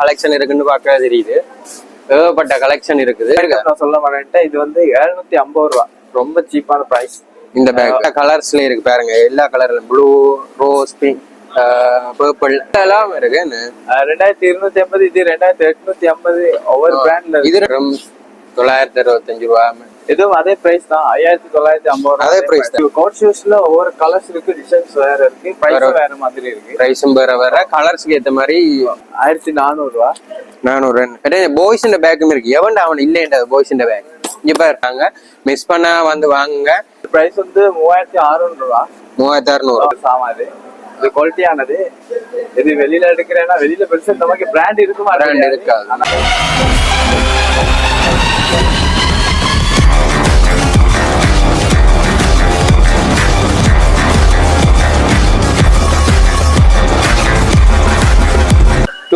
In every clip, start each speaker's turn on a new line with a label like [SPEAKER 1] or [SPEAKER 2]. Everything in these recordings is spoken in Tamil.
[SPEAKER 1] கலெக்ஷன் இருக்குன்னு பார்க்க தெரியுது. ஏகப்பட்ட கலெக்ஷன் இருக்குது.
[SPEAKER 2] நான் சொல்ல மாட்டேன் இது வந்து எழுநூத்தி ஐம்பது ரூபா. ரொம்ப சீப்பான பிரைஸ்
[SPEAKER 1] இந்த பேக் கலர்ஸ்ல இருக்கு பாருங்க. எல்லா கலர்ல ப்ளூ ரோஸ் பிங்க் பர்பிள் எல்லாம் இருக்கு?
[SPEAKER 2] ரெண்டாயிரத்தி இருநூத்தி ஐம்பது இது ரெண்டாயிரத்தி எட்நூத்தி ஐம்பது ஒவ்வொரு பிராண்ட்ல
[SPEAKER 1] இது தொள்ளாயிரத்தி அறுபத்தஞ்சு ரூபா.
[SPEAKER 2] இதுவும் அதே பிரைஸ் தான். ஐயாயிரத்தி தொள்ளாயிரத்தி ஐம்பது ரூபா
[SPEAKER 1] அதே price தான்.
[SPEAKER 2] கோட் ஷூஸ்ல ஒவ்வொரு கலர்ஸ் இருக்கு டிசைன்ஸ் வேற இருக்கு பிரைஸ் வேற மாதிரி இருக்கு.
[SPEAKER 1] பிரைஸும் வேற வேற. கலர்ஸ்க்கு ஏத்த மாதிரி
[SPEAKER 2] ஆயிரத்தி நானூறு ரூபா
[SPEAKER 1] நானூறு பாய்ஸ் பேக்கும் இருக்கு. எவன்டா அவன் இல்லைன்றது பாய்ஸ் பேக் இங்க பாருங்க. மிஸ் பண்ணா வந்து வாங்குங்க.
[SPEAKER 2] பிரைஸ் வந்து மூவாயிரத்தி அறுநூறு ரூபா
[SPEAKER 1] மூவாயிரத்தி அறுநூறு.
[SPEAKER 2] சாமா இது. இது குவாலிட்டியானது இது வெளியில எடுக்கிறேன்னா வெளியில பெருசா நமக்கு பிராண்ட் இருக்குமா?
[SPEAKER 1] பிராண்ட் இருக்காது.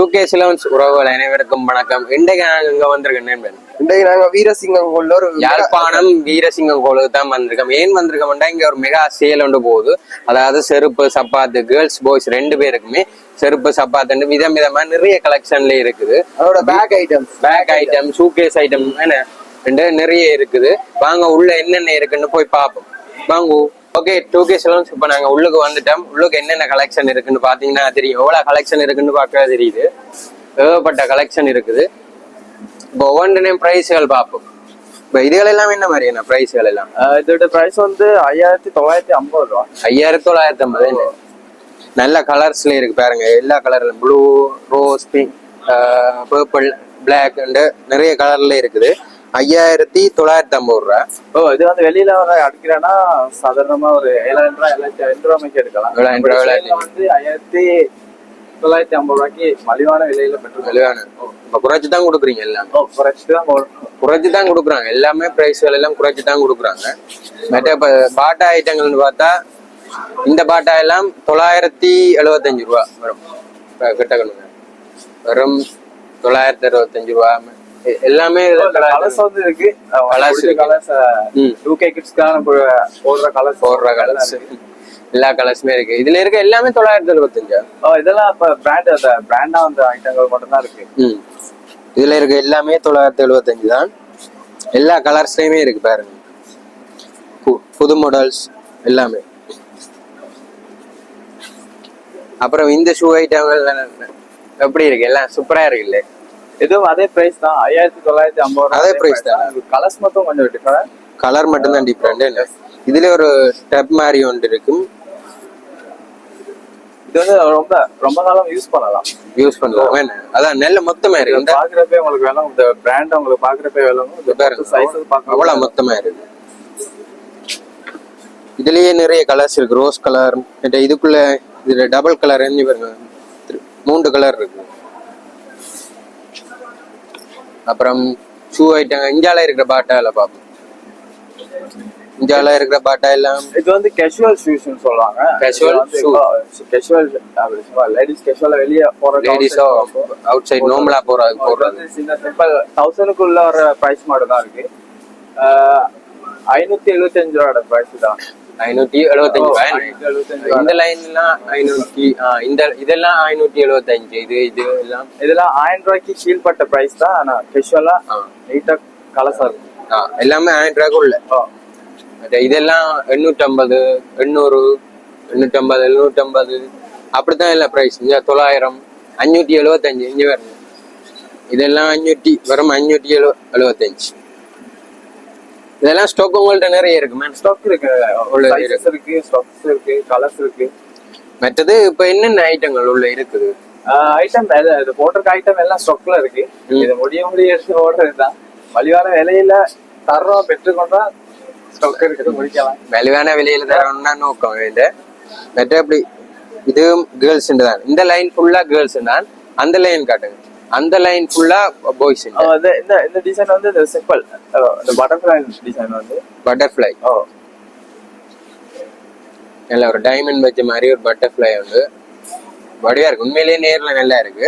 [SPEAKER 1] டூ கே சிலவன்ஸ் உறவுகள் அனைவருக்கும் வணக்கம். இன்றைக்கு நாங்க இங்க வந்திருக்கேன் நண்பன்
[SPEAKER 3] இன்றைக்கு நாங்க வீரசிங்கம் கொள்ள ஒரு
[SPEAKER 1] யாழ்ப்பாணம் வீரசிங்கம் கோளுக்கு தான் வந்திருக்கோம். ஏன் வந்திருக்கோம்னா இங்க ஒரு மெகா சேல் ஒன்று போகுது. அதாவது செருப்பு சப்பாத்து கேர்ள்ஸ் பாய்ஸ் ரெண்டு பேருக்குமே செருப்பு சப்பாத்துன்னு விதம் விதமா நிறைய கலெக்ஷன்ல இருக்குது.
[SPEAKER 3] அதோட bag items
[SPEAKER 1] bag item suitcase item என்ன? ரெண்டு நிறைய இருக்குது. வாங்க உள்ள என்னென்ன இருக்குன்னு போய் பார்ப்போம். வாங்க. ஓகே டூ கே சலூன்ஸ் இப்போ நாங்கள் உள்ளுக்கு வந்துட்டோம். உள்ளுக்கு என்னென்ன கலெக்ஷன் இருக்குன்னு பார்த்தீங்கன்னா தெரியும். எவ்வளோ கலெக்ஷன் இருக்குன்னு பார்க்க தெரியுது. ஏகப்பட்ட கலெக்ஷன் இருக்குது. இப்போ ஒவ்வொன்றுனையும் ப்ரைஸ்கள் பார்ப்போம். இப்போ இதுகள் எல்லாம் என்ன மாதிரியான ப்ரைஸ்கள் எல்லாம்?
[SPEAKER 2] இதோட பிரைஸ் வந்து ஐயாயிரத்தி தொள்ளாயிரத்தி ஐம்பது ரூபா.
[SPEAKER 1] ஐயாயிரத்தி தொள்ளாயிரத்தி ஐம்பது நல்ல கலர்ஸ்ல இருக்கு பாருங்க. எல்லா கலர்ல blue rose pink purple black நிறைய கலர்ல இருக்குது. ஐயாயிரத்தி தொள்ளாயிரத்தி ஐம்பது ரூபா.
[SPEAKER 2] ஓ இது வந்து வெளியில வர அடிக்கிறேன்னா சாதாரணமா ஒரு ஏழாயிரம் ரூபாய் ஏழாயிரத்தி ரெண்டு ரூபாய்க்கு எடுக்கலாம்.
[SPEAKER 1] ஏழாயிரம் ரூபாய்,
[SPEAKER 2] வந்து ஐயாயிரத்தி தொள்ளாயிரத்தி ஐம்பது ரூபாய்க்கு மலிவான விலையில பெற்று
[SPEAKER 1] விலையான இப்போ குறைச்சி தான் கொடுக்குறீங்க எல்லாம்.
[SPEAKER 2] ஓ குறைச்சிட்டு தான்
[SPEAKER 1] குறைச்சி தான் கொடுக்குறாங்க. எல்லாமே ப்ரைஸ்கள் எல்லாம் குறைச்சி தான் கொடுக்குறாங்க. மற்ற இப்போ பாட்டா ஐட்டங்கள்னு பார்த்தா இந்த பாட்டா எல்லாம் தொள்ளாயிரத்தி எழுபத்தஞ்சு ரூபா வரும். இப்ப கிட்ட கொள்ளுங்க வெறும் தொள்ளாயிரத்தி அறுபத்தஞ்சு ரூபா. எல்லாமே
[SPEAKER 2] கலர்ஸ் வந்து இருக்கு.
[SPEAKER 1] இருக்கு.
[SPEAKER 2] கலர்ஸ்
[SPEAKER 1] ம்.
[SPEAKER 2] டூ கே கிட்ஸ்க்கான போடுற கலர்ஸ்
[SPEAKER 1] போடுற கலர்ஸ் எல்லா கலர்ஸுமே இருக்கு. இதுல இருக்க எல்லாமே தொள்ளாயிரத்தி எழுபத்தஞ்சா
[SPEAKER 2] இதெல்லாம் இப்ப பிராண்ட் அந்த பிராண்டா அந்த ஐட்டங்கள் மட்டும் தான் இருக்கு.
[SPEAKER 1] இதுல இருக்க எல்லாமே தொள்ளாயிரத்தி எழுபத்தஞ்சு தான். எல்லா கலர்ஸ்லயுமே இருக்கு பாருங்க. புது மாடல்ஸ் எல்லாமே. அப்புறம் இந்த ஷூ ஐட்டங்கள் எப்படி இருக்கு? எல்லாம் சூப்பரா இருக்குல்ல?
[SPEAKER 2] இதுவும் அதே பிரைஸ் தான். ஐயாயிரத்தி தொள்ளாயிரத்தி ஐம்பது ரூபாய்
[SPEAKER 1] அதே price தான்.
[SPEAKER 2] கலர்ஸ் மட்டும் கொஞ்சம் டிஃபரெண்ட்
[SPEAKER 1] கலர் மட்டும்தான் டிஃப்ரெண்ட் இல்லை? இதுல ஒரு ஸ்டெப் மாதிரி ஒன்று இருக்கும்.
[SPEAKER 2] இது வந்து ரொம்ப ரொம்ப காலம் யூஸ் பண்ணலாம்.
[SPEAKER 1] யூஸ் பண்ணலாம்? அதான் நெல்ல மொத்தமா இருக்கு.
[SPEAKER 2] பாக்குறப்பே உங்களுக்கு வேணும். இந்த பிராண்ட் உங்களுக்கு பாக்குறப்பே வேணும். சைஸ்
[SPEAKER 1] அவ்வளவு மொத்தமா இருக்கு. இதுலயே நிறைய கலர்ஸ் இருக்கு. ரோஸ் கலர் இதுக்குள்ள இதுல டபுள் கலர் பாருங்க. மூன்று கலர் இருக்கு. அப்புறம் ஷூ ஐட்டம் இஞ்சால இருக்கிற பாட்டால பார்ப்போம். இஞ்சால இருக்கிற பாட்டா எல்லாம்.
[SPEAKER 2] இது வந்து கேஷுவல் ஷூஸ்னு சொல்லுவாங்க.
[SPEAKER 1] Casual shoe.
[SPEAKER 2] கேஷுவல் லேடிஸ் கேஷுவலா வெளிய போற
[SPEAKER 1] லேடிஸோ அவுட் சைட் நோம்பலா போறது போடுறது.
[SPEAKER 2] சின்ன சிம்பிள் தௌசண்ட்க்குள்ள வர பிரைஸ் மட்டும் தான் இருக்கு ஐநூத்தி எழுபத்தஞ்சு ரூபாயோட பிரைஸ் தான்.
[SPEAKER 1] ஐநூத்தி எழுபத்தஞ்சு ரூபாய் இந்த லைன் எல்லாம் ஐநூத்தி இந்த இதெல்லாம் ஐநூத்தி எழுபத்தஞ்சு இது இது எல்லாம்?
[SPEAKER 2] இதெல்லாம் ஆயிரம் ரூபாய்க்கு கீழ்பட்ட பிரைஸ் தான் ஆனா கேஷுவலா. நீட்டா கலசா இருக்கும்
[SPEAKER 1] எல்லாமே ஆயிரம் ரூபாய்க்கு உள்ள. இதெல்லாம் எண்ணூற்றம்பது எண்ணூறு எண்ணூற்றம்பது எழுநூற்றம்பது அப்படித்தான் இல்லை ப்ரைஸ் இங்கே தொள்ளாயிரம் அஞ்சூற்றி எழுபத்தஞ்சு இங்கே வரணும் இதெல்லாம் அஞ்சூற்றி வெறும் அஞ்சூற்றி எழு எழுபத்தஞ்சு இதெல்லாம் ஸ்டாக் உங்கள்ட்ட நிறைய இருக்கு மேம்
[SPEAKER 2] ஸ்டாக் இருக்கு.
[SPEAKER 1] உள்ள
[SPEAKER 2] சைசஸ் இருக்கு. ஸ்டாக்ஸ் இருக்கு கலர்ஸ் இருக்கு.
[SPEAKER 1] மற்றது இப்போ என்னென்ன ஐட்டங்கள் உள்ள இருக்குது?
[SPEAKER 2] ஐட்டம் இது போட்டிருக்க ஐட்டம் எல்லாம் ஸ்டாக்ல இருக்கு. இது முடிய முடிய எடுத்து ஓடுறதுதான் மலிவான விலையில தர்றோம் பெற்றுக்கொண்டா ஸ்டாக் இருக்குது முடிக்கலாம்.
[SPEAKER 1] மலிவான விலையில தரணும்னா நோக்கம் இது மற்ற எப்படி இதுவும் கேர்ள்ஸ் தான். இந்த லைன் ஃபுல்லா கேர்ள்ஸ் தான். அந்த லைன் காட்டுங்க. அந்த லைன் ஃபுல்லா பாய்ஸ்
[SPEAKER 2] இந்த இந்த டிசைன் வந்து இந்த சிம்பிள் இந்த பட்டர்ஃப்ளை டிசைன் வந்து.
[SPEAKER 1] பட்டர்ஃப்ளை
[SPEAKER 2] ஓ
[SPEAKER 1] நல்ல ஒரு டைமண்ட் வச்ச மாதிரி ஒரு பட்டர்ஃப்ளை வந்து வடிவா இருக்கு. உண்மையிலேயே நேர்ல நல்லா இருக்கு.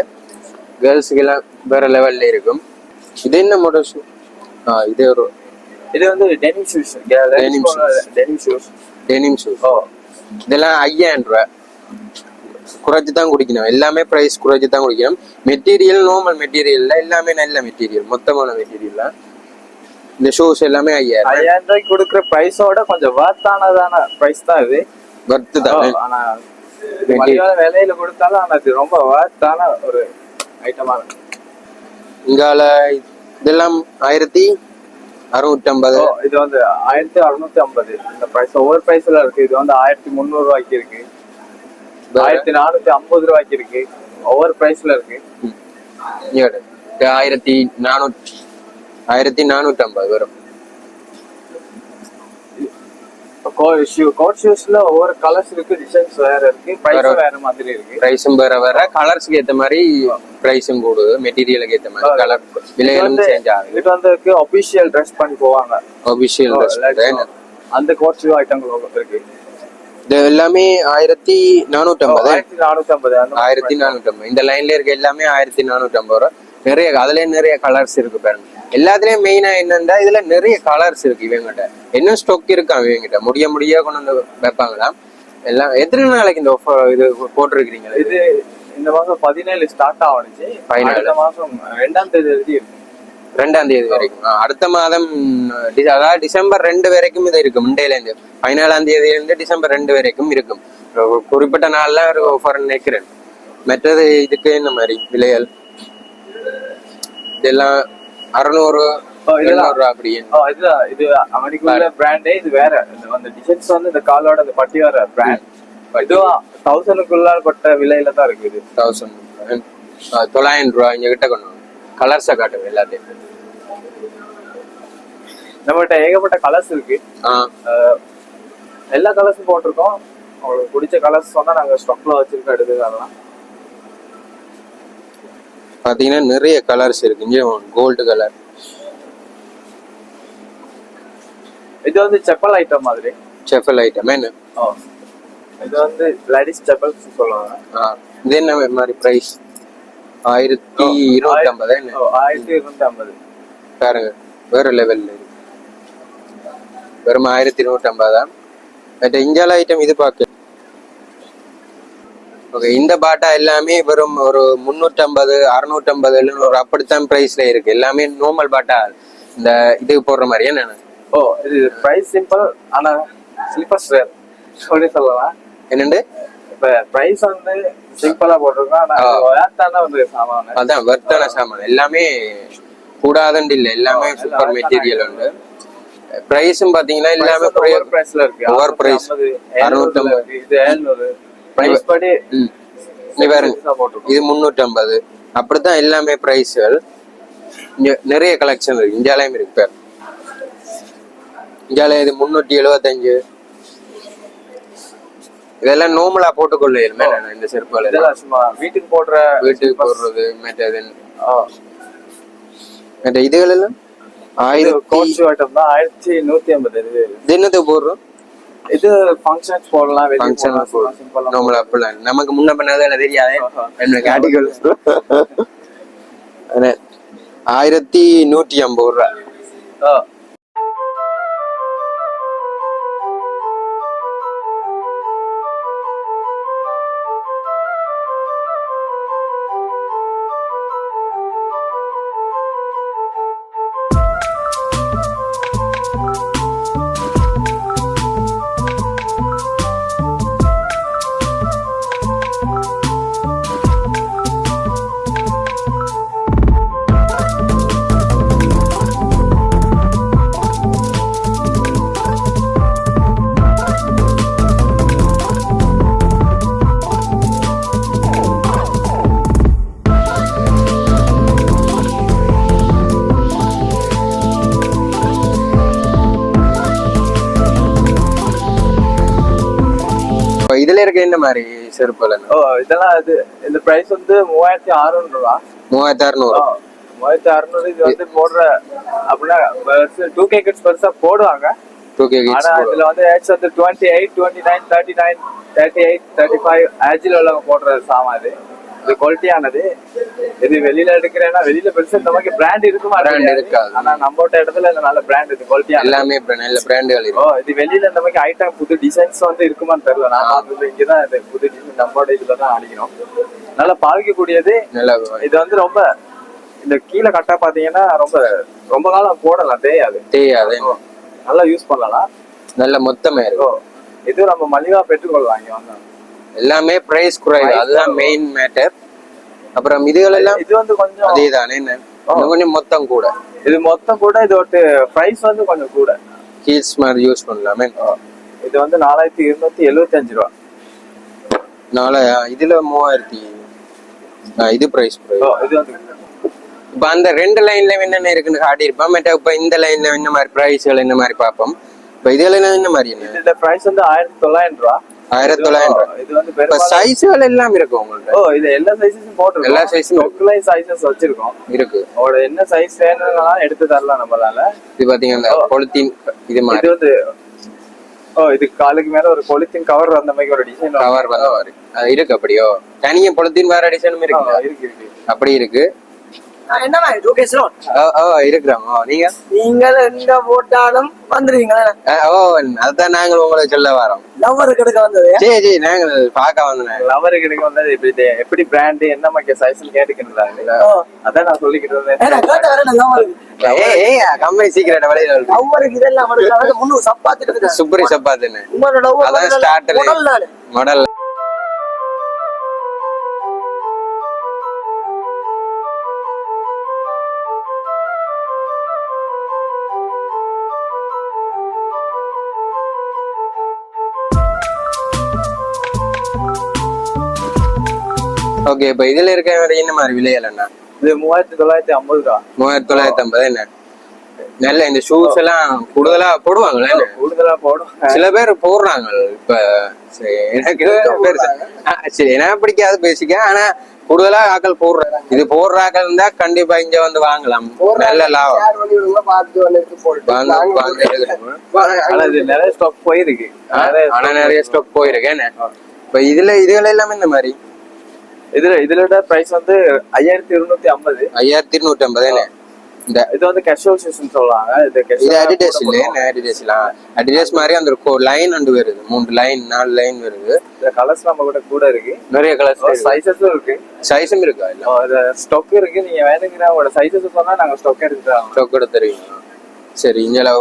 [SPEAKER 1] கேர்ள்ஸுக்கு எல்லாம் வேற லெவல்ல இருக்கும். இது என்ன மாடல் ஷூ ஆ இது ஒரு
[SPEAKER 2] இது வந்து denim shoes
[SPEAKER 1] Denim shoes.
[SPEAKER 2] Denim shoes
[SPEAKER 1] denim shoe
[SPEAKER 2] ஓ
[SPEAKER 1] இதெல்லாம் ஐயாயிரம் ரூபாய். குறைச்சு தான் குடிக்கணும். எல்லாமே பிரைஸ் குறைச்சு தான் குடிக்கணும் மெட்டீரியல் நார்மல் மெட்டீரியல்ல எல்லாமே நல்ல மெட்டீரியல் மொத்தமான மெட்டீரியல் இந்த ஷூஸ் எல்லாமே ஐயாயிரம்
[SPEAKER 2] ஐயாயிரம் ரூபாய்க்கு கொடுக்குற பிரைஸோட கொஞ்சம் வர்த்தானதான பிரைஸ் தான் இது
[SPEAKER 1] வர்த்து தான்?
[SPEAKER 2] ஆனா விலையில கொடுத்தாலும் ஆனா இது ரொம்ப வர்த்தான ஒரு ஐட்டமா இருக்கு.
[SPEAKER 1] இங்கால இதெல்லாம் ஆயிரத்தி அறுநூற்றம்பது.
[SPEAKER 2] ஓ, இது வந்து ஆயிரத்தி அறுநூத்தி ஐம்பது இந்த பிரைஸ் ஒவ்வொரு பிரைஸ்ல இருக்கு. இது வந்து ஆயிரத்தி முந்நூறு ரூபாய்க்கு இருக்கு. ஆயிரத்தி நானூத்தி ஐம்பது ரூபாய்க்கு இருக்கு. ஒவ்வொரு பிரைஸ்ல இருக்கு.
[SPEAKER 1] ஆயிரத்தி நானூற்றி ஆயிரத்தி நானூற்றம்பது வரும்.
[SPEAKER 2] கோட் ஷூஸ்ல ஒவ்வொரு கலர்ஸ் இருக்கு டிசைன்ஸ் வேற இருக்கு பிரைஸ் வேற மாதிரி இருக்கு.
[SPEAKER 1] பிரைஸும் வேற வேற. கலர்ஸ்க்கு ஏத்த மாதிரி பிரைஸும் கூடுது. மெட்டீரியலுக்கு ஏத்த மாதிரி கலர் விலைகளும் சேஞ்ச் ஆகுது.
[SPEAKER 2] இது வந்து ட்ரெஸ் பண்ணி போவாங்க.
[SPEAKER 1] ஒபிஷியல்
[SPEAKER 2] அந்த கோட் ஷூ ஐட்டங்கள் இருக்கு.
[SPEAKER 1] இது எல்லாமே ஆயிரத்தி நானூற்றம்பது.
[SPEAKER 2] ஆயிரத்தி நானூத்தி ஐம்பது
[SPEAKER 1] ஆயிரத்தி நானூற்றம்பது. இந்த லைன்ல இருக்க எல்லாமே ஆயிரத்தி நானூற்றம்பது ரூபா. நிறைய அதுல நிறைய கலர்ஸ் இருக்கு பாருங்க. எல்லாத்துலயும் மெயினா என்னன்னா இதுல நிறைய கலர்ஸ் இருக்கு இவங்கிட்ட என்ன ஸ்டாக் இருக்கா இவங்கிட்ட முடிய முடிய கொண்டு வந்து வைப்பாங்களாம் எல்லாம் எத்தனை நாளைக்கு இந்த offer இது போட்டிருக்கிறீங்க?
[SPEAKER 2] இது இந்த மாசம் பதினேழு ஸ்டார்ட் ஆவணுச்சு.
[SPEAKER 1] பதினேழு.
[SPEAKER 2] மாசம் ரெண்டாம் தேதி இருக்கு.
[SPEAKER 1] ரெண்டாம் தேதி வரைக்கும் அடுத்த மாதம் அதாவது டிசம்பர் ரெண்டு வரைக்கும் இது இருக்கும் இண்டையில இருந்து பதினேழாம் தேதியில இருந்து டிசம்பர் ரெண்டு வரைக்கும் இருக்கும். குறிப்பிட்ட நாள்ல ஒரு ஆஃபர் நினைக்கிறேன். மற்றது இதுக்கு இந்த மாதிரி விலைகள்? இதெல்லாம் அறுநூறு
[SPEAKER 2] இது அமெரிக்கால பிராண்டே இது வேற. அந்த டிசைன்ஸ் வந்து இந்த காலோட அந்த பட்டி வர பிராண்ட் இதுவும் தௌசண்ட்குள்ள பட்ட விலையில தான் இருக்கு இது
[SPEAKER 1] தௌசண்ட் தொள்ளாயிரம் ரூபா இங்க கிட்ட கொண்டு கலர்ஸை காட்டுவேன் எல்லாத்தையும்.
[SPEAKER 2] நம்மகிட்ட ஏகப்பட்ட கலர்ஸ் இருக்கு. எல்லா கலர்ஸும் போட்டிருக்கோம். உங்களுக்கு பிடிச்ச கலர்ஸ் சொன்னா நாங்க ஸ்டாக்ல வச்சிருக்கோம் எடுத்துக்கலாம்
[SPEAKER 1] பாத்தீங்கன்னா நிறைய கலர்ஸ் இருக்கு. இங்கே கோல்டு கலர்
[SPEAKER 2] இது வந்து செப்பல் ஐட்டம் மாதிரி.
[SPEAKER 1] செஃபல் ஐட்டம் என்ன.
[SPEAKER 2] இது வந்து லேடிஸ் செப்பல்ஸ் சொல்லுவாங்க.
[SPEAKER 1] இது என்ன மாதிரி பிரைஸ் ஆயிரத்தி இருநூத்தி ஐம்பது
[SPEAKER 2] ஆயிரத்தி இருநூத்தி ஐம்பது
[SPEAKER 1] பாருங்க வேற லெவல்ல இருக்கு. வெறும் ஆயிரத்தி இருநூத்தி ஐம்பதா பட் இந்தியால ஐட்டம் இது பார்க்க ஓகே இந்த பாட்டா எல்லாமே வெறும் ஒரு முன்னூற்றம்பது அறுநூற்றம்பது எழுநூறு அப்படித்தான் பிரைஸ்ல இருக்கு. எல்லாமே நார்மல் பாட்டா. இந்த இதுக்கு போடுற மாதிரி என்ன?
[SPEAKER 2] ஓ இது பிரைஸ் சிம்பிள் ஆனா ஸ்லிப்பர்ஸ் ரேர் சொல்லி சொல்லலாம்
[SPEAKER 1] என்னண்டு?
[SPEAKER 2] இப்ப பிரைஸ் வந்து சிம்பிளா போட்டிருக்கோம்
[SPEAKER 1] அதான் வர்த்தன சாமான். எல்லாமே கூடாதண்டு இல்ல. எல்லாமே சூப்பர் மெட்டீரியல் உண்டு. பிரைஸும் பாத்தீங்கன்னா எல்லாமே
[SPEAKER 2] ஒவ்வொரு பிரைஸ்ல இருக்கு.
[SPEAKER 1] price.
[SPEAKER 2] 650,
[SPEAKER 1] அறுநூத்தம்பது.
[SPEAKER 2] 700 இருக்கு. இது ஏழ்நூறு. பிரைஸ் படி
[SPEAKER 1] இது முன்னூற்றம்பது அப்படித்தான் எல்லாமே பிரைஸ்கள் நிறைய கலெக்ஷன் இருக்கு. இந்தியாலயும் இருக்கு இந்தியால இது முன்னூத்தி எழுபத்தஞ்சு இதெல்லாம் நோமலா போட்டுக்கொள்ள இந்த செருப்புகள் எல்லாம்.
[SPEAKER 2] இதெல்லாம் சும்மா வீட்டுக்கு போடுற
[SPEAKER 1] வீட்டுக்கு போடுறது மற்றது மற்ற இதுகள் எல்லாம்
[SPEAKER 2] இது
[SPEAKER 1] ஆயிரத்தி
[SPEAKER 2] கோட் ஐட்டம் தான். ஆயிரத்தி நூத்தி ஐம்பது இது.
[SPEAKER 1] என்னத்துக்கு போடுறோம்?
[SPEAKER 2] இது ஃபங்க்ஷன்ஸ் போடலாம்
[SPEAKER 1] ஃபங்க்ஷன்
[SPEAKER 2] போடலாம் சிம்பிளா
[SPEAKER 1] நோமலா அப்படிலாம் நமக்கு முன்ன பண்ணதெல்லாம் தெரியாது. என்ன காட்டிக்கொள் ஆயிரத்தி நூற்றி ஐம்பது ரூபா. இதுல இருக்க என்ன மாதிரி செருப்புகள்
[SPEAKER 2] ஓ இதெல்லாம் இது இந்த பிரைஸ் வந்து மூவாயிரத்தி அறுநூறு ரூபா
[SPEAKER 1] மூவாயிரத்தி அறுநூறு.
[SPEAKER 2] மூவாயிரத்தி அறுநூறு இது வந்து போடுற அப்படின்னா டூ கே கிட்ஸ் பெருசா போடுவாங்க.
[SPEAKER 1] டூ கே
[SPEAKER 2] ஆனா இதுல வந்து ஏஜ் வந்து twenty eight twenty nine thirty nine thirty eight thirty five ஏஜில் உள்ளவங்க போடுற சாமான் இது. குவாலிட்டியானது இது வெளியில எடுக்கிறேன்னா வெளியில பெருசா நமக்கு பிராண்ட் இருக்குமா? தெரியாது.
[SPEAKER 1] இருக்காது.
[SPEAKER 2] ஆனா நம்ம இடத்துல இந்த நல்ல பிராண்ட் இது குவாலிட்டியான
[SPEAKER 1] எல்லாமே நல்ல பிராண்டுகள்
[SPEAKER 2] ஓ இது வெளியில நமக்கு ஐட்டம் புது டிசைன்ஸ் வந்து இருக்குமான்னு தெரியல. நான் பார்த்தது இங்கதான் இது புது டிசைன் நம்மளோட இதுல தான் அடிக்கணும் நல்லா பாவிக்கக்கூடியது.
[SPEAKER 1] நல்ல
[SPEAKER 2] இது வந்து ரொம்ப இந்த கீழே கட்டா பாத்தீங்கன்னா ரொம்ப ரொம்ப காலம் போடலாம் தேயாது
[SPEAKER 1] தெரியாது.
[SPEAKER 2] நல்லா யூஸ் பண்ணலாம்.
[SPEAKER 1] நல்ல மொத்தமே இருக்கு
[SPEAKER 2] ஓ இது நம்ம மலிவா பெற்றுக்கொள்ளலாம் இங்க வந்தா.
[SPEAKER 1] எல்லாமே பிரைஸ் குறைவு. அதுதான் மெயின் மேட்டர் அப்புறம் இதுகள் எல்லாம்
[SPEAKER 2] இது வந்து கொஞ்சம்
[SPEAKER 1] அதே தானே என்ன கொஞ்சம் மொத்தம் கூட.
[SPEAKER 2] இது மொத்தம் கூட இதோட பிரைஸ் வந்து கொஞ்சம் கூட.
[SPEAKER 1] ஹீல்ஸ் மாதிரி யூஸ் பண்ணலாமே?
[SPEAKER 2] இது வந்து நாலாயிரத்தி இருநூத்தி எழுவத்தி அஞ்சு ரூபா.
[SPEAKER 1] நாளை இதுல மூவாயிரத்தி இது பிரைஸ்
[SPEAKER 2] இது வந்து
[SPEAKER 1] இப்ப அந்த ரெண்டு லைன்ல என்னென்ன இருக்குன்னு காட்டியிருப்போம். மற்ற இப்ப இந்த லைன்ல என்ன மாதிரி பிரைஸ்கள் என்ன மாதிரி பார்ப்போம். இப்ப இதுல என்ன என்ன மாதிரி என்ன?
[SPEAKER 2] இந்த பிரைஸ் வந்து ஆயிரத்தி தொள்ளாயிரம் ரூபா.
[SPEAKER 1] ஆயிரத்தி தொள்ளாயிரம்
[SPEAKER 2] இது வந்து
[SPEAKER 1] இப்ப சைஸ்கள் எல்லாம் இருக்கு உங்கள்ட்ட.
[SPEAKER 2] ஓ இது எல்லா சைஸஸும் போட்டுருக்கோம்.
[SPEAKER 1] எல்லா உம்
[SPEAKER 2] லோக்கலைஸ் சைஸஸ் வச்சிருக்கோம்.
[SPEAKER 1] இருக்கு.
[SPEAKER 2] அவரோட என்ன சைஸ் வேணும்னா எடுத்து தரலாம் நம்மளால.
[SPEAKER 1] இது பாத்தீங்கன்னா பொலித்தீன் இது மாதிரி.
[SPEAKER 2] இது வந்து ஓ இது காலுக்கு மேல ஒரு பொலித்தீன் கவர் அந்த மாதிரி ஒரு டிசைன்
[SPEAKER 1] கவர் வந்த மாதிரி. இருக்கு அப்படியோ? தனியா பொலித்தீன் வேற டிசைனும் இருக்கு
[SPEAKER 2] இருக்கு இருக்கு.
[SPEAKER 1] அப்படி இருக்கு.
[SPEAKER 4] என்ன மாதிரி டூ கேஸ் லோன்
[SPEAKER 1] ஓ ஓ இருக்கிறோம். ஓ நீங்க?
[SPEAKER 4] நீங்கள் எங்க போட்டாலும் வந்துருவீங்களா?
[SPEAKER 1] ஓ அதுதான் நாங்கள் உங்களை சொல்ல வரோம்.
[SPEAKER 4] லவ்வர் கெடுக்க வந்தது.
[SPEAKER 1] சரி சரி நாங்கள் பார்க்க வந்தேன்
[SPEAKER 2] லவருக்கு எடுக்க வந்தது எப்படி எப்படி பிராண்ட் என்ன மாதிரி சைஸ்ல கேட்டுக்கிறாங்க. அதான் நான் சொல்லிக்கிட்டு இருந்தேன்.
[SPEAKER 4] ஏன்னா கேட்ட வரேன் லவ்வருக்கு
[SPEAKER 1] ஏய் ஏய் கம்பெனி சீக்கிரம் வருது.
[SPEAKER 4] லவ்வருக்கு இதெல்லாம் முன்னூறு சப்பாத்திட்டு இருக்கு
[SPEAKER 1] சுப்ரி சப்பாத்துன்னு.
[SPEAKER 4] உங்களோட
[SPEAKER 1] அதான்
[SPEAKER 4] நாள்.
[SPEAKER 1] மாடல் ஓகே இப்ப இதுல இருக்க என்ன மாதிரி? என்ன?
[SPEAKER 2] இது மூவாயிரத்தி தொள்ளாயிரத்தி ஐம்பது ரூபா.
[SPEAKER 1] மூவாயிரத்தி தொள்ளாயிரத்தி ஐம்பது என்ன? நல்ல இந்த ஷூஸ் எல்லாம் கூடுதலா போடுவாங்களே என்ன?
[SPEAKER 2] கூடுதலா போடும்.
[SPEAKER 1] சில பேர் போடுறாங்க இப்ப எனக்கு பெருசா ஆ, சரி எனக்கு பிடிக்காது பேசிக்க ஆனா கூடுதலா ஆக்கள் போடுறாங்க இது போடுற ஆக்கள் இருந்தா கண்டிப்பா இங்க வந்து வாங்கலாம். நல்ல லாபம்.
[SPEAKER 2] போயிருக்கு.
[SPEAKER 1] ஆனா நிறைய ஸ்டாக் போயிருக்கு என்ன? இப்ப இதுல இதுல எல்லாமே இந்த மாதிரி
[SPEAKER 2] இதுல இதுல பிரைஸ் வந்து ஐயாயிரத்தி இருநூத்தி ஐம்பது.
[SPEAKER 1] ஐயாயிரத்தி இருநூத்தி ஐம்பது இந்த
[SPEAKER 2] இது வந்து கேஷுவல் ஷூஸ் சொல்லுவாங்க. இது
[SPEAKER 1] இது அடிடேஸ் இல்ல அடிடேஸ் எல்லாம் அடிடேஸ் மாதிரி அந்த லைன் அண்டு வருது. மூணு லைன் நாலு லைன் வருது.
[SPEAKER 2] இந்த கலர்ஸ் நம்ம கூட கூட இருக்கு.
[SPEAKER 1] நிறைய கலர்ஸ்
[SPEAKER 2] சைசஸும் இருக்கு.
[SPEAKER 1] சைஸும் இருக்கா. இல்ல?
[SPEAKER 2] ஸ்டாக் இருக்கு. நீங்க வேணுங்கிற உங்களோட சைசஸ் சொன்னா நாங்க ஸ்டாக் எடுத்து தரோம்
[SPEAKER 1] ஸ்டாக் கூட தருவீங்க சரி இங்கல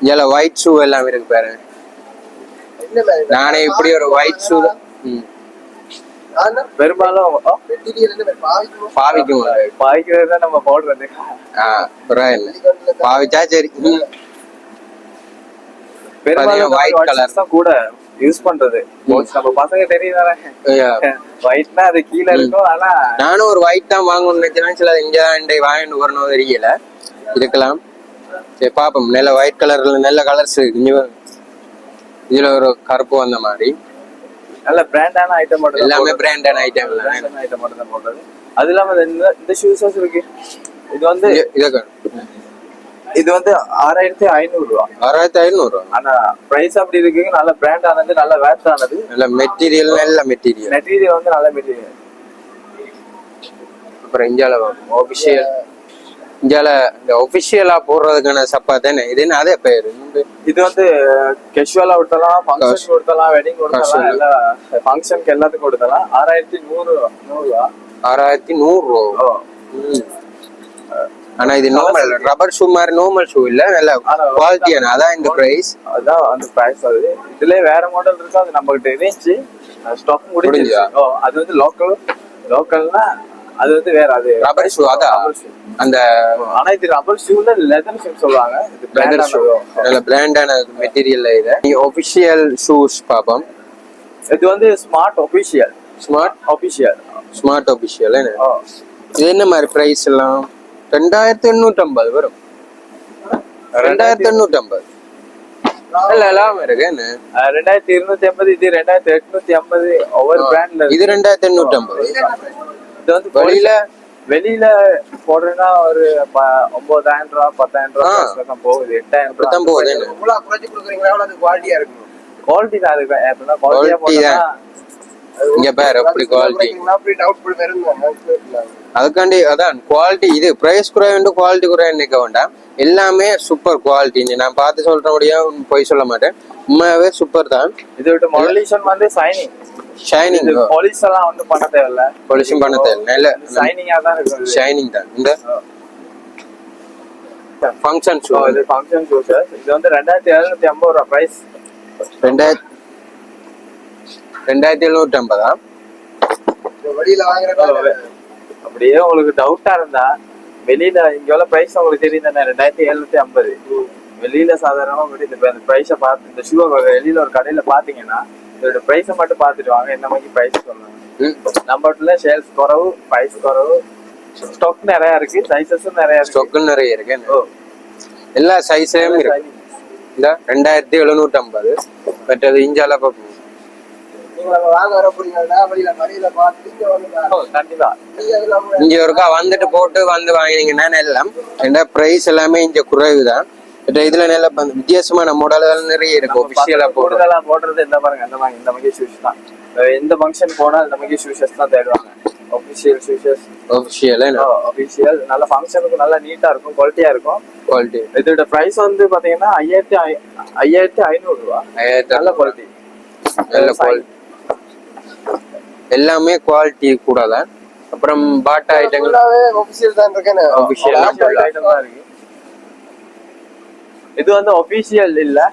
[SPEAKER 1] இங்கல ஒயிட் ஷூ எல்லாம் இருக்கு பாரு.
[SPEAKER 3] இந்த மாதிரி
[SPEAKER 1] நானே இப்படி ஒரு ஒயிட் ஷூ
[SPEAKER 2] பெரும்பாலும்
[SPEAKER 3] பாவிக்கும்
[SPEAKER 2] தான் நம்ம போடுறது.
[SPEAKER 1] பரவாயில்ல. பாவிச்சா சரி.
[SPEAKER 2] பெரும்பாலும்
[SPEAKER 1] color.
[SPEAKER 2] shoes தான் கூட யூஸ் பண்றது. நம்ம பசங்க தெரியுதானே. ஒயிட்னா அது கீழ இருக்கும் ஆனா
[SPEAKER 1] நானும் ஒரு ஒயிட் தான் வாங்கணும்னு நினைச்சேன். சில இங்க இண்டை வாங்கிட்டு வரணும் தெரியல. இருக்கலாம். சரி பாப்போம். நல்ல ஒயிட் கலர்ல நல்ல கலர்ஸ் இங்க. இதுல ஒரு கருப்பு வந்த மாதிரி.
[SPEAKER 2] நல்ல பிராண்டான ஐட்டம் மட்டும்
[SPEAKER 1] எல்லாமே. பிராண்டட் ஐட்டம்
[SPEAKER 2] branded item மட்டும் தான் போடுறது. அது இல்லாம இந்த இந்த ஷூஸஸ் இருக்கு. இது வந்து
[SPEAKER 1] இதை
[SPEAKER 2] வந்து ஆறாயிரத்தி ஐநூறு ரூபா.
[SPEAKER 1] ஆறாயிரத்தி ஐநூறு
[SPEAKER 2] ஆனா பிரைஸ் அப்படி இருக்கு. நல்ல பிராண்ட் ஆனது நல்ல வேட் ஆனது.
[SPEAKER 1] நல்ல மெட்டீரியல் நல்ல மெட்டீரியல்
[SPEAKER 2] மெட்டீரியல் வந்து நல்ல மெட்டீரியல்
[SPEAKER 1] அப்புறம் இந்தியால ஒபிஷியல் இந்தியால இந்த ஒபிஷியலா போடுறதுக்கான சப்பா தானே? இது என்ன அதே பேரு?
[SPEAKER 2] இது வந்து கேஷுவலா கொடுத்தலாம் ஃபங்க்ஷன் கொடுத்தலாம் வெட்டிங் கொடுத்தலாம். எல்லா ஃபங்க்ஷனுக்கு எல்லாத்துக்கும் கொடுத்தலாம். ஆறாயிரத்தி நூறு நூறு ரூபா.
[SPEAKER 1] ஆறாயிரத்தி நூறு ரூபா.
[SPEAKER 2] ஓ.
[SPEAKER 1] ம். ஆனா இது நார்மல் ரப்பர் ஷூ மாதிரி நார்மல் ஷூ இல்ல? நல்ல குவாலிட்டியான அதான் இந்த பிரைஸ்
[SPEAKER 2] அதான் அந்த பிரைஸ் ஆகுது இதுல வேற மாடல் இருக்கு. அது நம்ம கிட்ட இருந்துச்சு ஸ்டாக்
[SPEAKER 1] முடிஞ்சா?
[SPEAKER 2] ஓ அது வந்து லோக்கல் லோக்கல்னா அது வந்து வேற அது
[SPEAKER 1] ரப்பர் ஷூ அதான். அந்த
[SPEAKER 2] ஆனா இது ரப்பர் ஷூல லெதர் ஷூ சொல்லுவாங்க. இது
[SPEAKER 1] லெதர் ஷூ. நல்ல பிராண்டான மெட்டீரியல் இது. நீ ஒபிஷியல் ஷூஸ் பாப்போம்.
[SPEAKER 2] இது வந்து smart official
[SPEAKER 1] smart
[SPEAKER 2] official
[SPEAKER 1] smart official என்ன? இது என்ன மாதிரி பிரைஸ் எல்லாம்? ரெண்டாயிரத்தி எண்ணூத்தி ஐம்பது வரும். ரெண்டாயிரத்தி எண்ணூத்தி ஐம்பது இல்ல எல்லாம் இருக்கு என்ன?
[SPEAKER 2] ரெண்டாயிரத்தி இருநூத்தி ஐம்பது இது ரெண்டாயிரத்தி எட்நூத்தி ஐம்பது ஒவ்வொரு பிராண்ட்ல
[SPEAKER 1] இது ரெண்டாயிரத்தி எண்ணூத்தி ஐம்பது
[SPEAKER 2] இது வந்து
[SPEAKER 1] வெளியில
[SPEAKER 2] வெளியில போடுறேன்னா ஒரு ஒன்பதாயிரம் ரூபா பத்தாயிரம் ரூபா போகுது எட்டாயிரம் ரூபா.
[SPEAKER 1] இப்படித்தான் போகுது.
[SPEAKER 3] குறைச்சு கொடுக்குறீங்களா? அவ்வளவு அது குவாலிட்டியா இருக்கணும்?
[SPEAKER 2] குவாலிட்டி தான் இருக்கு. எப்படின்னா குவாலிட்டியா
[SPEAKER 1] Quality
[SPEAKER 2] போட்டா
[SPEAKER 1] இங்க பாரு எப்படி குவாலிட்டி
[SPEAKER 3] அப்படி டவுட் போய் வருங்க
[SPEAKER 1] அதுக்காண்டி அதான் குவாலிட்டி இது. பிரைஸ் குறையுண்டு குவாலிட்டி குறையும் நிற்க வேண்டாம். எல்லாமே சூப்பர் குவாலிட்டி நான் பார்த்து சொல்றபடியும் போய் சொல்ல மாட்டேன். உண்மையாவே சூப்பர் தான்.
[SPEAKER 2] இது விட்டு மாடலேஷன் வந்து சைனிங்
[SPEAKER 1] ஷைனிங்
[SPEAKER 2] இது பாலிஷ் எல்லாம் வந்து பண்ண தேவையில்ல.
[SPEAKER 1] பொலிஷன் பண்ண தேவை நல்ல
[SPEAKER 2] சைனிங்கா தான் இருக்கும் இது.
[SPEAKER 1] ஷைனிங் தான். இந்த ஃபங்க்ஷன் ஷூ
[SPEAKER 2] இது ஃபங்க்ஷன் ஷூஸ் இது வந்து ரெண்டாயிரத்தி எழுநூத்தி ஐம்பது ரூபா பிரைஸ்
[SPEAKER 1] ரெண்டாயிரத்தி ரெண்டாயிரத்தி எழுநூற்றி ஐம்பதா?
[SPEAKER 3] வெளியில வாங்குற
[SPEAKER 2] அப்படியே உங்களுக்கு டவுட்டா இருந்தா வெளியில இங்க உள்ள பிரைஸ் உங்களுக்கு தெரியும் தானே? ரெண்டாயிரத்தி எழுநூத்தி ஐம்பது. வெளியில சாதாரணமா போயிட்டு இந்த பிரைஸ பார்த்து இந்த ஷூ வெளியில ஒரு கடையில பாத்தீங்கன்னா இதோட பிரைஸ மட்டும் பார்த்துட்டு வாங்க. என்ன மாதிரி பிரைஸ்
[SPEAKER 1] ம்.
[SPEAKER 2] நம்மகிட்ட சேல்ஸ் குறவு பிரைஸ் குறவு ஸ்டாக் நிறைய இருக்கு. சைசஸும் நிறைய இருக்கு.
[SPEAKER 1] ஸ்டொக்கு நிறைய இருக்கு.
[SPEAKER 2] ஓ.
[SPEAKER 1] எல்லா சைஸ்லயும் இருக்கு. இந்த ரெண்டாயிரத்தி எழுநூற்றி ஐம்பது மற்றது இஞ்சால பார்ப்போம்
[SPEAKER 3] இங்க
[SPEAKER 1] ஒருக்கா வந்துட்டு போட்டு வந்து வாங்கினீங்கன்னா எல்லாம் பிரைஸ் எல்லாமே இங்க குறைவு தான் இதுல நல்ல வித்தியாசமான மாடல்கள் நிறைய இருக்கு ஒபிஷியலா போடுறது
[SPEAKER 2] போடுறது இந்த பாருங்க இந்த மாதிரி இந்த மாதிரி ஷூஸ் தான். எந்த ஃபங்க்ஷன் போனா இந்த மாதிரி ஷூஸஸ் தான் தேடுவாங்க. ஒபிஷியல் ஷூஸஸ்
[SPEAKER 1] ஒபிஷியல்
[SPEAKER 2] ஒபிஷியல் நல்ல ஃபங்க்ஷனுக்கு நல்லா நீட்டா இருக்கும் குவாலிட்டியா இருக்கும்.
[SPEAKER 1] குவாலிட்டி
[SPEAKER 2] இதோட பிரைஸ் வந்து பாத்தீங்கன்னா ஐயாயிரத்தி ஐயாயிரத்தி ஐநூறு ரூபா. நல்ல குவாலிட்டி
[SPEAKER 1] நல்ல குவாலிட்டி எல்லாமே குவாலிட்டி கூட தான் அப்புறம் பாட்டா ஐட்டங்கள்
[SPEAKER 3] ஒபிஷியல் தான் இருக்கேன்
[SPEAKER 1] Official தான் full ஆ.
[SPEAKER 2] ஐட்டம் தான் இருக்கு. இது வந்து ஒபிஷியல் இல்ல.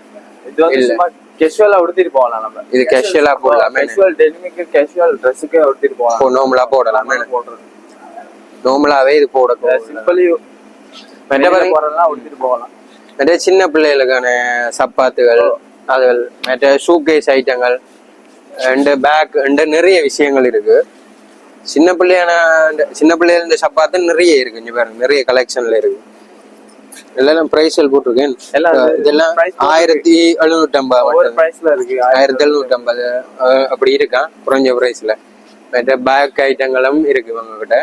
[SPEAKER 2] இது வந்து. சும்மா கேஷுவலா உடுத்திட்டு போகலாம் நம்ம.
[SPEAKER 1] இது கேஷுவலா போடலாமே.
[SPEAKER 2] கேஷுவல் டெனிமிக்கு கேஷுவல் ட்ரெஸ்ஸுக்கு உடுத்திட்டு போகலாம்.
[SPEAKER 1] நார்மலா போடலாமே.
[SPEAKER 2] போடுறது.
[SPEAKER 1] நார்மலாவே இது போடக்கூடாது.
[SPEAKER 2] சிம்பிளி போறதெல்லாம் உடுத்திட்டு போகலாம்.
[SPEAKER 1] நிறைய சின்ன பிள்ளைகளுக்கான சப்பாத்துகள் அதுகள் மற்ற ஷூ கேஸ் ஐட்டங்கள் அண்டு பேக் அண்டு நிறைய விஷயங்கள் இருக்கு. சின்ன பிள்ளையான சின்ன பிள்ளைகள் இந்த சப்பாத்து நிறைய இருக்கு. இங்க பாருங்க நிறைய கலெக்ஷன்ல இருக்கு. எல்லாம் பிரைஸ்கள் போட்டிருக்கேன் இதெல்லாம். ஆயிரத்தி எழுநூத்தி ஐம்பது
[SPEAKER 2] ஒவ்வொரு பிரைஸ்ல இருக்கு.
[SPEAKER 1] ஆயிரத்தி எழுநூத்தி ஐம்பது அப்படி இருக்கான் குறைஞ்ச பிரைஸ்ல மற்ற பேக் ஐட்டங்களும் இருக்கு இவங்க கிட்ட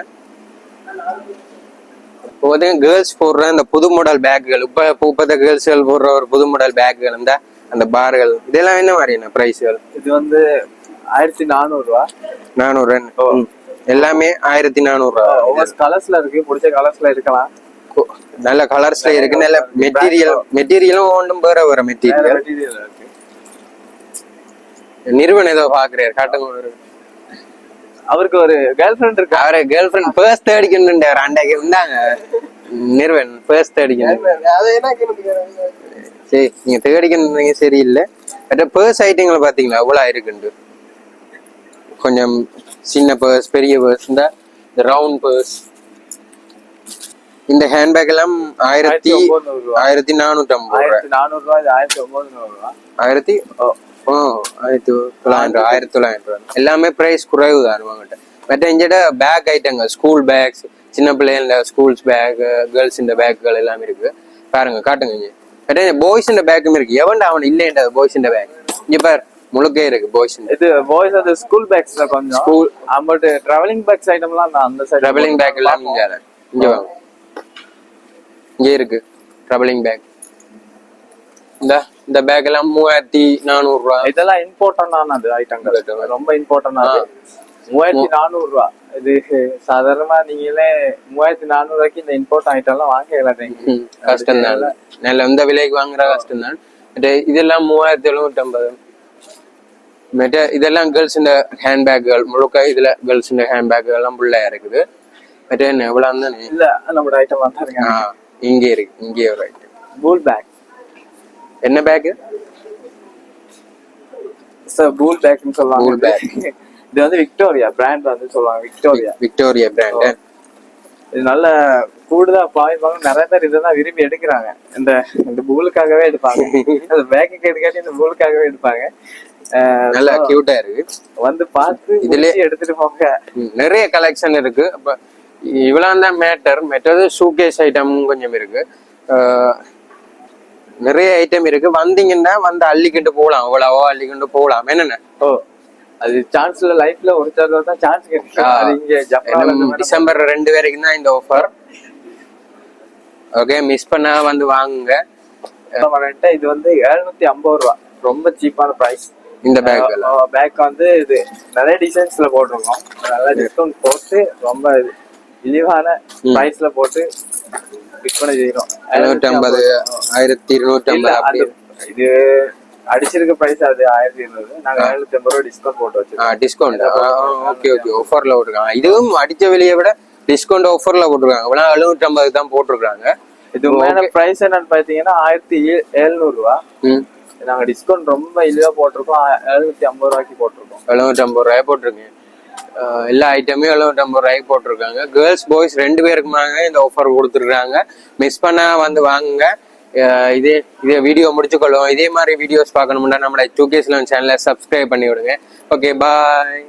[SPEAKER 1] இப்போ பார்த்தீங்கன்னா கேர்ள்ஸ் போடுற அந்த புது மாடல் பேக்குகள் இப்போ இப்போத்த கேர்ள்ஸ்கள் போடுற ஒரு புது மாடல் பேக்குகள் இந்த அந்த பார்கள் இதெல்லாம் என்ன மாதிரியான பிரைஸ்கள்
[SPEAKER 2] இது வந்து ஆயிரத்தி நானூறு ரூபா
[SPEAKER 1] நானூறு. எல்லாமே ஆயிரத்தி நானூறுரூவா.
[SPEAKER 2] ஒவ்வொரு கலர்ஸ்ல இருக்கு. பிடிச்ச கலர்ஸ்ல இருக்கலாம்.
[SPEAKER 1] நல்ல கலர்ஸ்ல இருக்கு நல்ல மெட்டீரியல் மெட்டீரியலும் ஒன்றும் வேற வேற
[SPEAKER 2] வேற
[SPEAKER 1] மெட்டீரியல் நிறுவனம் ஏதோ பாக்குறாரு காட்டுங்க
[SPEAKER 2] அவருக்கு ஒரு கேர்ள் ஃபிரெண்ட் இருக்கு?
[SPEAKER 1] அவரை கேர்ள் ஃப்ரெண்ட் பேர்ஸ் தேடிக்கணுன்றார் அண்டைக்கு இருந்தாங்க. நிறுவன் பேர்ஸ் தேடிக்கணும் சரி நீங்க தேடிக்கணுன்றீங்க சரியில்லை. பட் பேர்ஸ் ஐட்டங்களை பாத்தீங்களா அவ்வளோ இருக்குண்டு கொஞ்சம் சின்ன பர்ஸ் பெரிய பர்ஸ் இந்த ரவுண்ட் பர்ஸ் இந்த ஹேண்ட்பேக் எல்லாம் ஆயிரத்தி
[SPEAKER 2] 1900 ரூபா.
[SPEAKER 1] ஆயிரத்தி நானூத்தி ஐம்பது ரூபாய்.
[SPEAKER 2] ஆயிரத்தி நானூறு ரூபா இது ஆயிரத்தி ஒன்பது ரூபா.
[SPEAKER 1] ஆயிரத்தி ஆயிரத்தி தொள்ளாயிரம் ஆயிரத்தி தொள்ளாயிரம் ரூபாய். எல்லாமே பிரைஸ் குறைவு தான் அவங்ககிட்ட மற்ற இங்கிட்ட பேக் ஐட்டங்கள் ஸ்கூல் பேக்ஸ் சின்ன பிள்ளைங்கள ஸ்கூல்ஸ் பேக் கேர்ள்ஸ் இந்த பேக்குகள் எல்லாம் இருக்கு. பாருங்க காட்டுங்க இங்க. மற்ற பாய்ஸ் இந்த பேக்கும் இருக்கு. எவன்டா அவன் இல்லைன்ற பாய்ஸ் இந்த பேக் இங்க பாரு முழுக்கே இருக்கு பாய்ஸ்
[SPEAKER 2] இது பாய்ஸ் அது ஸ்கூல் பேக்ஸ்ல கொஞ்சம்
[SPEAKER 1] School.
[SPEAKER 2] பட் டிராவலிங் பேக்ஸ் ஐட்டம்லாம் அந்த சைடு
[SPEAKER 1] ட்ரபிளிங் பேக் எல்லாம் இங்க. இங்க வாங்க. இங்க இருக்கு. ட்ரபிளிங் பேக் இந்த இந்த பேக் எல்லாம் மூவாயிரத்தி நானூறு ரூபா.
[SPEAKER 2] இதெல்லாம் இம்பார்ட்டன்டானது ஐட்டங்கள் ரொம்ப இம்பார்ட்டன்டானது மூவாயிரத்தி நானூறு ரூபா. இது சாதாரணமா நீங்களே மூவாயிரத்தி நானூறு ரூபாய்க்கு இந்த இம்போர்ட் ஐட்டம் எல்லாம் வாங்க
[SPEAKER 1] ம், கஷ்டம் தான் நல்ல இந்த விலைக்கு வாங்குற கஷ்டம் தான் இதெல்லாம் மூவாயிரத்தி எழுநூத்தி ஐம்பது மற்ற இதெல்லாம் கேர்ள்ஸ் இந்த ஹேண்ட்பேக்குகள் முழுக்க இதுல கேர்ள்ஸ் இந்த ஹேண்ட்பேக்குகள் எல்லாம் புள்ளையா இருக்குது. மற்ற எவ்வளவு
[SPEAKER 2] இல்ல நம்மளோட ஐட்டம் தான்
[SPEAKER 1] இங்கே இருக்கு இங்கே ஒரு ஐட்டம்
[SPEAKER 2] பூல் பேக்
[SPEAKER 1] என்ன பேக்கு
[SPEAKER 2] சார் பூல் பேக்னு சொல்லுவாங்க.
[SPEAKER 1] Bull bag.
[SPEAKER 2] இது வந்து விக்டோரியா பிராண்ட் வந்து சொல்லுவாங்க விக்டோரியா
[SPEAKER 1] விக்டோரியா பிராண்ட்
[SPEAKER 2] இது நல்ல கூடுதலா பாய்ப்பாங்க நிறைய பேர் இதெல்லாம் விரும்பி எடுக்கிறாங்க. இந்த இந்த பூலுக்காகவே எடுப்பாங்க. அந்த பேக்கு எடுக்காட்டி இந்த பூலுக்காகவே எடுப்பாங்க.
[SPEAKER 1] நல்லா கியூட்டா இருக்கு.
[SPEAKER 2] வந்து பார்த்து
[SPEAKER 1] இதுல-
[SPEAKER 2] இதுல எடுத்துட்டு போங்க.
[SPEAKER 1] நிறைய கலெக்ஷன் இருக்கு. அப்ப இவ்வளவு தான் மேட்டர் மற்றது ஷூகேஸ் ஐட்டம் கொஞ்சம் இருக்கு. நிறைய ஐட்டம் இருக்கு. வந்தீங்கன்னா வந்து அள்ளிக்கிட்டு போகலாம். அவ்வளவோ அள்ளிக்கிட்டு போகலாம். என்னென்ன?
[SPEAKER 2] ஓ அது சான்ஸ்ல லைஃப்ல ஒரு தான் சான்ஸ் கிடைக்கும்.
[SPEAKER 1] டிசம்பர் ரெண்டு வரைக்கும் தான் இந்த ஆஃபர் ஓகே மிஸ் பண்ணா வந்து வாங்குங்க.
[SPEAKER 2] இது வந்து எழுநூத்தி ஐம்பது ரூபா. ரொம்ப சீப்பான பிரைஸ்
[SPEAKER 1] இந்த பேக்
[SPEAKER 2] பேக் வந்து இது நிறைய டிசைன்ஸ்ல போட்டிருக்கோம். நல்லா டிஸ்கவுண்ட் போட்டு ரொம்ப இது. இழிவான பிரைஸ்ல போட்டு விற்பனை செய்யறோம்.
[SPEAKER 1] எழுநூற்றி ஐம்பது. ஆயிரத்தி
[SPEAKER 2] இல்ல,
[SPEAKER 1] ஐம்பது
[SPEAKER 2] இது அடிச்சிருக்க பிரைஸ் அது ஆயிரத்தி இருநூறு நாங்க எழுநூத்தி ஐம்பது ரூபா டிஸ்கவுண்ட் போட்டு வச்சிருக்கோம்.
[SPEAKER 1] டிஸ்கவுண்ட் ஓகே ஓகே ஆஃபர்ல போட்டிருக்காங்க. இதுவும் அடிச்ச விலையை விட டிஸ்கவுண்ட் ஆஃபர்ல போட்டிருக்காங்க. எழுநூற்றி ஐம்பது தான் போட்டிருக்காங்க.
[SPEAKER 2] இது மேல பிரைஸ் என்னன்னு பாத்தீங்கன்னா ஆயிரத்தி எழுநூறு ரூபா.
[SPEAKER 1] ம்.
[SPEAKER 2] நாங்க டிஸ்கவுண்ட் ரொம்ப இழிவா போட்டிருக்கோம். எழுநூத்தி ஐம்பது ரூபாய்க்கு போட்டிருக்கோம்.
[SPEAKER 1] எழுநூற்றி ஐம்பது ரூபாய் போட்டிருக்கேன் எல்லா ஐட்டமே நம்ம ஐம்பது ரூபாய்க்கு போட்டிருக்காங்க. கேர்ள்ஸ் பாய்ஸ் ரெண்டு பேருக்குமாங்க இந்த ஆஃபர் கொடுத்துருக்காங்க. மிஸ் பண்ணா வந்து வாங்குங்க. இதே இதே வீடியோ முடிச்சுக்கொள்ளும் இதே மாதிரி வீடியோஸ் பார்க்கணும்னா நம்மளோட டூ கேஸ்ல சேனலை சப்ஸ்கிரைப் பண்ணி விடுங்க ஓகே பாய்